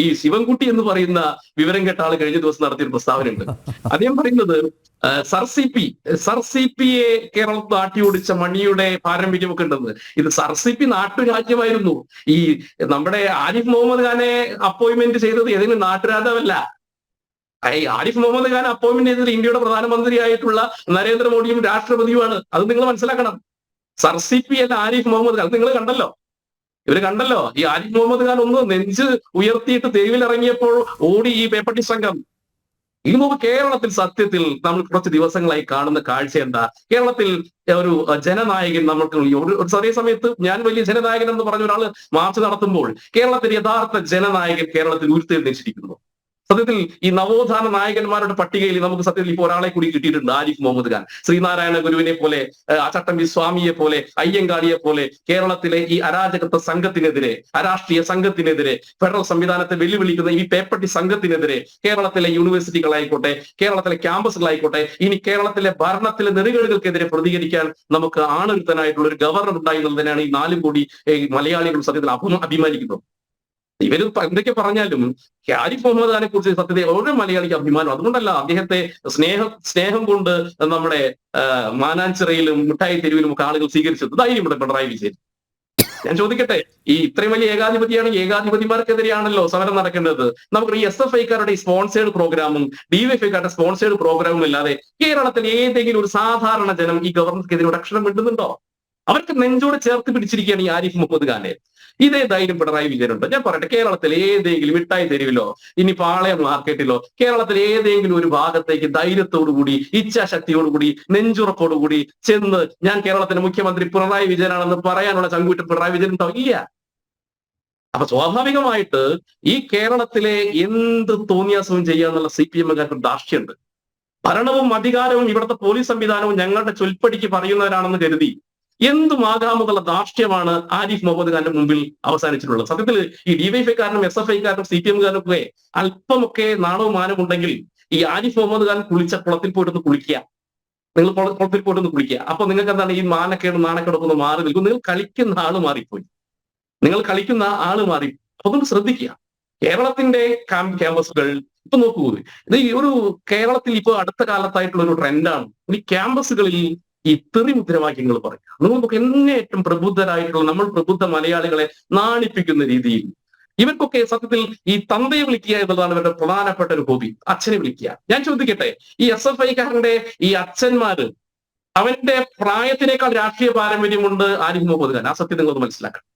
ഈ ശിവൻകുട്ടി എന്ന് പറയുന്ന വിവരം കേട്ട ആൾ കഴിഞ്ഞ ദിവസം നടത്തിയൊരു പ്രസ്താവന ഉണ്ട് അദ്ദേഹം പറയുന്നത് sir C P sir C പിയെ കേരളത്തിൽ നാട്ടി ഓടിച്ച മണിയുടെ പാരമ്പര്യമൊക്കെ ഉണ്ടെന്ന്. ഇത് സർ സി പി നാട്ടുരാജ്യമായിരുന്നു. ഈ നമ്മുടെ ആരിഫ് മുഹമ്മദ് ഖാനെ അപ്പോയിന്റ്മെന്റ് ചെയ്തത് ഏതെങ്കിലും നാട്ടുരാജാവല്ല. ആരിഫ് മുഹമ്മദ് ഖാൻ അപ്പോയിന്റ്മെന്റ് ചെയ്തത് ഇന്ത്യയുടെ പ്രധാനമന്ത്രിയായിട്ടുള്ള നരേന്ദ്രമോദിയും രാഷ്ട്രപതിയുമാണ്. അത് നിങ്ങൾ മനസ്സിലാക്കണം. സർ സി പി അല്ല ആരിഫ് മുഹമ്മദ് ഖാൻ. നിങ്ങൾ കണ്ടല്ലോ. ഇവർ കണ്ടല്ലോ ഈ ആരിഫ് മുഹമ്മദ് ഖാൻ ഒന്ന് നെഞ്ച് ഉയർത്തിയിട്ട് തെരുവിൽ ഇറങ്ങിയപ്പോൾ ഓടി ഈ പേപ്പട്ടി സംഘം. ഇനി മുമ്പ് കേരളത്തിൽ സത്യത്തിൽ നമ്മൾ കുറച്ച് ദിവസങ്ങളായി കാണുന്ന കാഴ്ച എന്താ? കേരളത്തിൽ ഒരു ജനനായകൻ നമ്മൾക്ക് ഒരു ചെറിയ സമയത്ത് ഞാൻ വലിയ ജനനായകൻ എന്ന് പറഞ്ഞ ഒരാൾ മാർച്ച് നടത്തുമ്പോൾ കേരളത്തിൽ യഥാർത്ഥ ജനനായകൻ കേരളത്തിൽ ഉരുത്തേർന്നിരിക്കുന്നു സത്യത്തിൽ ഈ നവോത്ഥാന നായകന്മാരുടെ പട്ടികയിൽ നമുക്ക് സത്യത്തിൽ ഇപ്പോൾ ഒരാളെ കൂടി കിട്ടിയിട്ടുണ്ട് ആരിഫ് മുഹമ്മദ് ഖാൻ. ശ്രീനാരായണ ഗുരുവിനെ പോലെ അച്ചട്ടമ്പി സ്വാമിയെ പോലെ അയ്യങ്കാളിയെ പോലെ കേരളത്തിലെ ഈ അരാജകത്വ സംഘത്തിനെതിരെ അരാഷ്ട്രീയ സംഘത്തിനെതിരെ ഫെഡറൽ സംവിധാനത്തെ വെല്ലുവിളിക്കുന്ന ഈ പേപ്പട്ടി സംഘത്തിനെതിരെ കേരളത്തിലെ യൂണിവേഴ്സിറ്റികളായിക്കോട്ടെ കേരളത്തിലെ ക്യാമ്പസുകളായിക്കോട്ടെ ഇനി കേരളത്തിലെ ഭരണത്തിലെ നെറുകേടുകൾക്കെതിരെ പ്രതികരിക്കാൻ നമുക്ക് ആണൊരുത്തനായിട്ടുള്ള ഒരു ഗവർണർ ഉണ്ടായി എന്നുള്ളതിനാണ് ഈ നാലും കോടി ഏഹ്, മലയാളികൾ സത്യത്തിൽ അഭി- അഭിമാനിക്കുന്നത്. ഇവർ പ- എന്തൊക്കെ പറഞ്ഞാലും ആരിഫ് മുഹമ്മദ് ഖാനെ കുറിച്ച് സത്യത്തെ ഓരോ മലയാളിക്ക് അഭിമാനം. അതുകൊണ്ടല്ല അദ്ദേഹത്തെ സ്നേഹം സ്നേഹം കൊണ്ട് നമ്മുടെ മാനാഞ്ചിറയിലും മിഠായി തെരുവിലും ഒക്കെ ആളുകൾ സ്വീകരിച്ചത്. ധൈര്യം ഇവിടെ പിണറായി വിജയൻ. ഞാൻ ചോദിക്കട്ടെ ഈ ഇത്രയും വലിയ ഏകാധിപതിയാണ് ഏകാധിപതിമാർക്കെതിരെയാണല്ലോ സമരം നടക്കേണ്ടത്. നമുക്ക് ഈ എസ് എഫ് ഐക്കാരുടെ ഈ സ്പോൺസേഡ് പ്രോഗ്രാമും ഡിവൈഎഫ്ഐക്കാരുടെ സ്പോൺസേഡ് പ്രോഗ്രാമും ഇല്ലാതെ കേരളത്തിൽ ഏതെങ്കിലും ഒരു സാധാരണ ജനം ഈ ഗവർണർക്കെതിരെ ഒരു അക്ഷരം മിണ്ടുന്നുണ്ടോ? അവർക്ക് നെഞ്ചോട് ചേർത്ത് പിടിച്ചിരിക്കുകയാണ് ഈ ആരിഫ് മുഹമ്മദ് ഖാനെ ഇതേ ധൈര്യം പിണറായി വിജയനുണ്ട്. ഞാൻ പറയട്ടെ കേരളത്തിൽ ഏതെങ്കിലും മിഠായി തെരുവിലോ ഇനി പാളയം മാർക്കറ്റിലോ കേരളത്തിൽ ഏതെങ്കിലും ഒരു ഭാഗത്തേക്ക് ധൈര്യത്തോടുകൂടി ഇച്ഛാശക്തിയോടുകൂടി നെഞ്ചുറപ്പോടുകൂടി ചെന്ന് ഞാൻ കേരളത്തിന്റെ മുഖ്യമന്ത്രി പിണറായി വിജയനാണെന്ന് പറയാനുള്ള ചങ്കൂറ്റം പിണറായി വിജയൻ ഉണ്ടോ ഇല്ല അപ്പൊ സ്വാഭാവികമായിട്ട് ഈ കേരളത്തിലെ എന്ത് തോന്നിയാസവും ചെയ്യാന്നുള്ള സി പി എമ്മുകാർക്ക് ദാർഷ്യമുണ്ട് ഭരണവും അധികാരവും ഇവിടുത്തെ പോലീസ് സംവിധാനവും ഞങ്ങളുടെ ചൊൽപ്പടിക്ക് പറയുന്നവരാണെന്ന് കരുതി. എന്തുമാകാമെന്നുള്ള ധാർഷ്ട്യമാണ് ആരിഫ് മുഹമ്മദ് ഖാന്റെ മുമ്പിൽ അവസാനിച്ചിട്ടുള്ളത്? സത്യത്തിൽ ഈ ഡിവൈഎഫ്ഐക്കാരനും എസ് എഫ് ഐക്കാരനും സി പി എമ്മുകാരനും ഒക്കെ അല്പമൊക്കെ നാണവും ഉണ്ടെങ്കിൽ ഈ ആരിഫ് മുഹമ്മദ് ഖാൻ കുളിച്ച കുളത്തിൽ പോയിട്ടൊന്ന് കുളിക്കുക. നിങ്ങൾ കുള- കുളത്തിൽ പോയിട്ടൊന്ന് കുളിക്കുക. അപ്പൊ നിങ്ങൾക്ക് എന്താണ് ഈ മാനക്കേട് നാണക്കേടൊക്കെ ഒന്ന് മാറി നിൽക്കും. നിങ്ങൾ കളിക്കുന്ന ആൾ മാറിപ്പോയി. നിങ്ങൾ കളിക്കുന്ന ആൾ മാറി. അപ്പൊ ഒന്ന് ശ്രദ്ധിക്കുക. കേരളത്തിന്റെ ക്യാമ്പ് ക്യാമ്പസുകൾ ഇപ്പൊ നോക്കൂ. ഇത് ഈ ഒരു കേരളത്തിൽ ഇപ്പൊ അടുത്ത കാലത്തായിട്ടുള്ള ഒരു ട്രെൻഡാണ് ഈ ക്യാമ്പസുകളിൽ ഈ തെറി മുദ്രാവാക്യങ്ങൾ അത് നമുക്ക് എന്നേറ്റവും പ്രബുദ്ധരായിട്ടുള്ള നമ്മൾ പ്രബുദ്ധ മലയാളികളെ നാണിപ്പിക്കുന്ന രീതിയിൽ ഇവർക്കൊക്കെ സത്യത്തിൽ ഈ തന്തയെ വിളിക്കുക എന്നുള്ളതാണ് ഇവരുടെ പ്രധാനപ്പെട്ട ഒരു ഹോബി. അച്ഛനെ വിളിക്കുക. ഞാൻ ചോദിക്കട്ടെ ഈ എസ് എഫ് ഐക്കാരന്റെ ഈ അച്ഛന്മാര് അവന്റെ പ്രായത്തിനേക്കാൾ രാഷ്ട്രീയ പാരമ്പര്യമുണ്ട് ആരിഫ് മുഹമ്മദ് ഖാൻ. ആ സത്യം നിങ്ങളൊന്ന് മനസ്സിലാക്കണം.